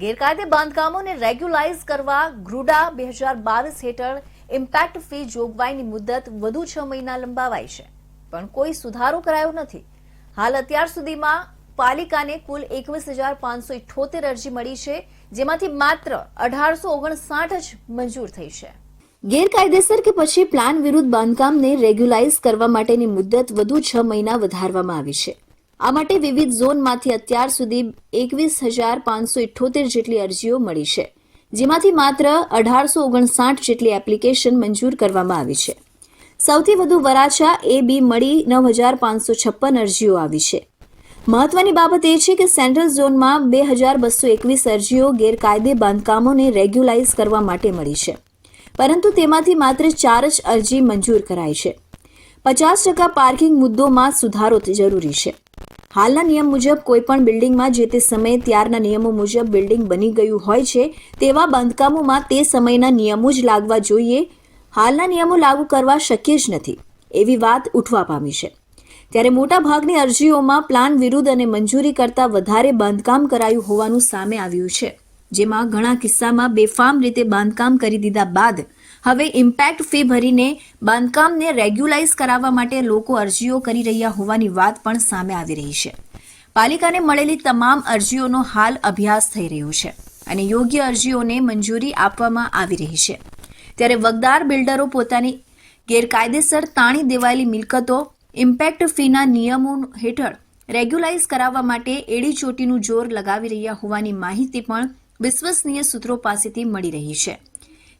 ગેરકાયદે બાંધકામોને રેગ્યુલાઇઝ કરવા ગ્રુડા બે હજાર બાવીસ હેઠળ ઇમ્પેક્ટ ફી જોગવાઈની મુદત વધુ છ મહિના લંબાવાઈ છે. પણ કોઈ સુધારો કરાયો નથી. હાલ અત્યાર સુધીમાં પાલિકાને કુલ એકવીસ હજાર પાંચસો ઇઠોતેર અરજી મળી છે, જેમાંથી માત્ર અઢારસો ઓગણસાઠ જ મંજૂર થઈ છે. ગેરકાયદેસર કે પછી પ્લાન વિરુદ્ધ બાંધકામને રેગ્યુલાઇઝ કરવા માટેની મુદત વધુ છ મહિના વધારવામાં આવી છે. આ માટે વિવિધ ઝોનમાંથી અત્યાર સુધી એકવીસ હજાર પાંચસો ઇઠ્ઠોતેર જેટલી અરજીઓ મળી છે, જેમાંથી માત્ર અઢારસો ઓગણસાઠ જેટલી એપ્લિકેશન મંજૂર કરવામાં આવી છે. સૌથી વધુ વરાછા એ બી મળી નવ હજાર પાંચસો છપ્પન અરજીઓ આવી છે. મહત્વની બાબત એ છે કે સેન્ટ્રલ ઝોનમાં બે હજાર બસો એકવીસ અરજીઓ ગેરકાયદે બાંધકામોને રેગ્યુલાઇઝ કરવા માટે મળી છે, પરંતુ તેમાંથી માત્ર ચાર જ અરજી મંજૂર કરાઈ છે. પચાસ ટકા પાર્કિંગ મુદ્દોમાં સુધારો જરૂરી છે. હાલના નિયમ મુજબ કોઈપણ બિલ્ડિંગમાં જે તે સમયે ત્યારના નિયમો મુજબ બિલ્ડિંગ બની ગયું હોય છે, તેવા બાંધકામોમાં તે સમયના નિયમો જ લાગવા જોઈએ. હાલના નિયમો લાગુ કરવા શક્ય જ નથી, એવી વાત ઉઠવા પામી છે. ત્યારે મોટાભાગની અરજીઓમાં પ્લાન વિરુદ્ધ અને મંજૂરી કરતાં વધારે બાંધકામ કરાયું હોવાનું સામે આવ્યું છે. જેમાં ઘણા કિસ્સામાં બેફામ રીતે બાંધકામ કરી દીધા બાદ હવે ઇમ્પેક્ટ ફી ભરીને બાંધકામને રેગ્યુલાઇઝ કરાવવા માટે લોકો અરજીઓ કરી રહ્યા હોવાની વાત પણ સામે આવી રહી છે. પાલિકાને મળેલી તમામ અરજીઓનો હાલ અભ્યાસ થઈ રહ્યો છે અને યોગ્ય અરજીઓને મંજૂરી આપવામાં આવી રહી છે. ત્યારે વગદાર બિલ્ડરો પોતાની ગેરકાયદેસર તાણી દેવાયેલી મિલકતો ઇમ્પેક્ટ ફીના નિયમો હેઠળ રેગ્યુલાઇઝ કરાવવા માટે એડી ચોટીનું જોર લગાવી રહ્યા હોવાની માહિતી પણ વિશ્વસનીય સૂત્રો પાસેથી મળી રહી છે.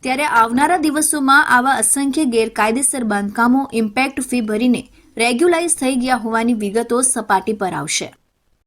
ત્યારે આવનારા દિવસોમાં આવા અસંખ્ય ગેરકાયદેસર બાંધકામો ઇમ્પેક્ટ ફી ભરીને રેગ્યુલાઇઝ થઈ ગયા હોવાની વિગતો સપાટી પર આવશે.